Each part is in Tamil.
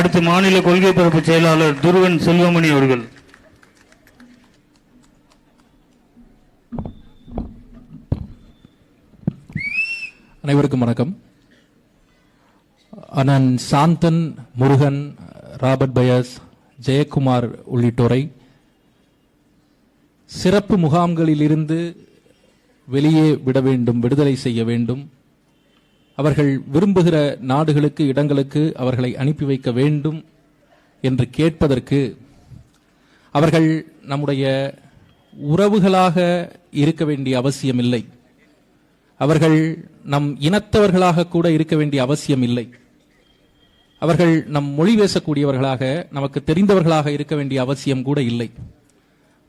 அடுத்து மாநில கொள்கை பரப்பு செயலாளர் துருவன் செல்வமணி அவர்கள். அனைவருக்கும் வணக்கம். அண்ணன் சாந்தன் முருகன் ராபர்ட் பயஸ் ஜெயக்குமார் உள்ளிட்டோரை சிறப்பு முகாம்களிலிருந்து வெளியே விட வேண்டும் விடுதலை செய்ய வேண்டும். அவர்கள் விரும்புகிற நாடுகளுக்கு இடங்களுக்கு அவர்களை அனுப்பி வைக்க வேண்டும் என்று கேட்பதற்கு அவர்கள் நம்முடைய உறவுகளாக இருக்க வேண்டிய அவசியமில்லை. அவர்கள் நம் இனத்தவர்களாக கூட இருக்க வேண்டிய அவசியம் இல்லை அவர்கள் நம் மொழி பேசக்கூடியவர்களாக நமக்கு தெரிந்தவர்களாக இருக்க வேண்டிய அவசியம் கூட இல்லை.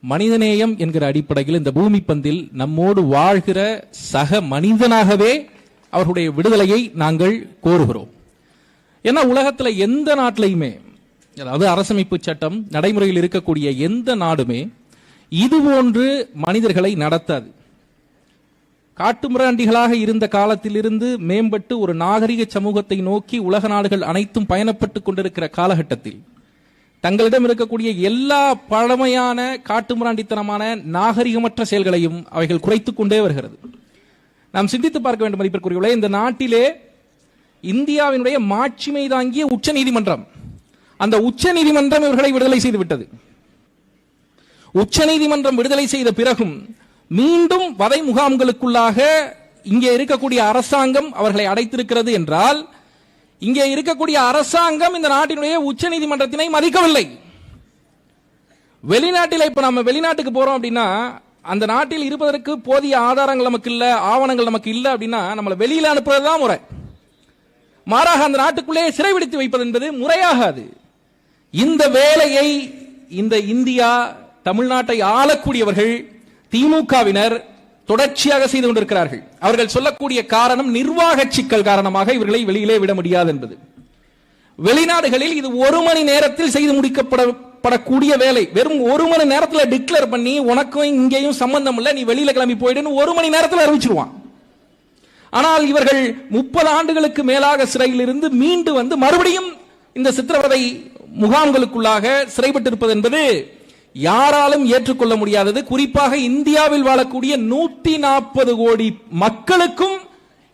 மனிதநேயம் என்கிற அடிப்படையில் இந்த பூமி பந்தில் நம்மோடு வாழ்கிற சக மனிதனாகவே அவர்களுடைய விடுதலையை நாங்கள் கோருகிறோம். ஏன்னா உலகத்தில் எந்த நாட்டிலையுமே அதாவது அரசமைப்பு சட்டம் நடைமுறையில் இருக்கக்கூடிய எந்த நாடுமே இதுபோன்று மனிதர்களை நடத்தாது. காட்டுமிராண்டிகளாக இருந்த காலத்திலிருந்து மேம்பட்டு ஒரு நாகரிக சமூகத்தை நோக்கி உலக நாடுகள் அனைத்தும் பயணப்பட்டு கொண்டிருக்கிற காலகட்டத்தில் தங்களிடம் இருக்கக்கூடிய எல்லா பழமையான காட்டுமிராண்டித்தனமான நாகரிகமற்ற செயல்களையும் அவைகள் குறைத்துக் கொண்டே வருகிறது. நாம் சிந்தித்து பார்க்க வேண்டும் மதிப்பிற்குரியவர்களே இந்த நாட்டிலே இந்தியாவினுடைய மாட்சிமை தாங்கிய உச்ச நீதிமன்றம் அந்த உச்ச நீதிமன்றம் இவர்களை விடுதலை செய்து விட்டது. உச்ச நீதிமன்றம் விடுதலை செய்த பிறகும் மீண்டும் வதை முகாம்களுக்குள்ளாக இங்கே இருக்கக்கூடிய அரசாங்கம் அவர்களை அடைத்திருக்கிறது என்றால் இங்கே இருக்கக்கூடிய அரசாங்கம் இந்த நாட்டினுடைய உச்ச நீதிமன்றத்தினை மதிக்கவில்லை. வெளிநாட்டில் இப்ப நம்ம வெளிநாட்டுக்கு போறோம் அப்படின்னா அந்த நாட்டில் இருப்பதற்கு போதிய ஆதாரங்கள் நமக்கு இல்ல ஆவணங்கள் நமக்கு இல்ல அப்படின்னா நம்மளை வெளியில அனுப்புறது தான் முறை. மாறாக அந்த நாட்டுக்குள்ளே சிறைபிடித்து வைப்பது என்பது முறையாகாது. இந்த வேலையை இந்த இந்தியா தமிழ்நாட்டை ஆளக்கூடியவர்கள் திமுகவினர் தொடர்ச்சியாக செய்து கொண்டிருக்கிறார்கள். அவர்கள் சொல்லக்கூடிய காரணம் நிர்வாக சிக்கல் காரணமாக இவர்களை வெளியிலே விட முடியாது என்பது. வெளிநாடுகளில் இது ஒரு மணி நேரத்தில் செய்து படக்கூடிய வேலை. வெறும் ஒரு மணி நேரத்தில் டிக்ளேர் பண்ணி உனக்கும் இங்கேயும் சம்பந்தம் இல்லை நீ வெளியில கிளம்பி போயிடுன்னு ஒரு மணி நேரத்தில் அறிவிச்சிருவான். ஆனால் இவர்கள் முப்பது ஆண்டுகளுக்கு மேலாக சிறையில் இருந்து மீண்டு வந்து மறுபடியும் இந்த சித்திரவதை முகாம்களுக்குள்ளாக சிறைப்பட்டிருப்பது என்பது யாராலும் ஏற்றுக்கொள்ள முடியாதது. குறிப்பாக இந்தியாவில் வாழக்கூடிய நூத்தி நாற்பது கோடி மக்களுக்கும்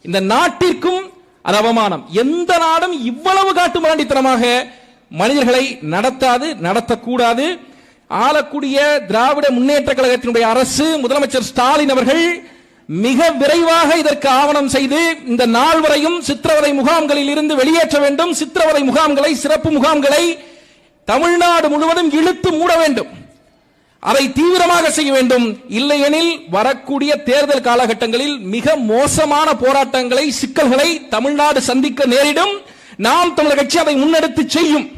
இந்த நாட்டிற்கும் அது அவமானம். எந்த நாடும் இவ்வளவு காட்டு மிராண்டித்தனமாக மனிதர்களை நடத்தாது நடத்தக்கூடாது. ஆளக்கூடிய திராவிட முன்னேற்ற கழகத்தினுடைய அரசு முதலமைச்சர் ஸ்டாலின் அவர்கள் மிக விரைவாக இதற்கு ஆவணம் செய்து இந்த நாள் வரையும் சித்திரவதை முகாம்களில் இருந்து வெளியேற்ற வேண்டும். சித்திரவதை முகாம்களை சிறப்பு முகாம்களை தமிழ்நாடு முழுவதும் இழுத்து மூட வேண்டும். அதை தீவிரமாக செய்ய வேண்டும். இல்லையெனில் வரக்கூடிய தேர்தல் காலகட்டங்களில் மிக மோசமான போராட்டங்களை சிக்கல்களை தமிழ்நாடு சந்திக்க நேரிடும். நாம் தமிழர் கட்சி அதை முன்னெடுத்து செய்யும்.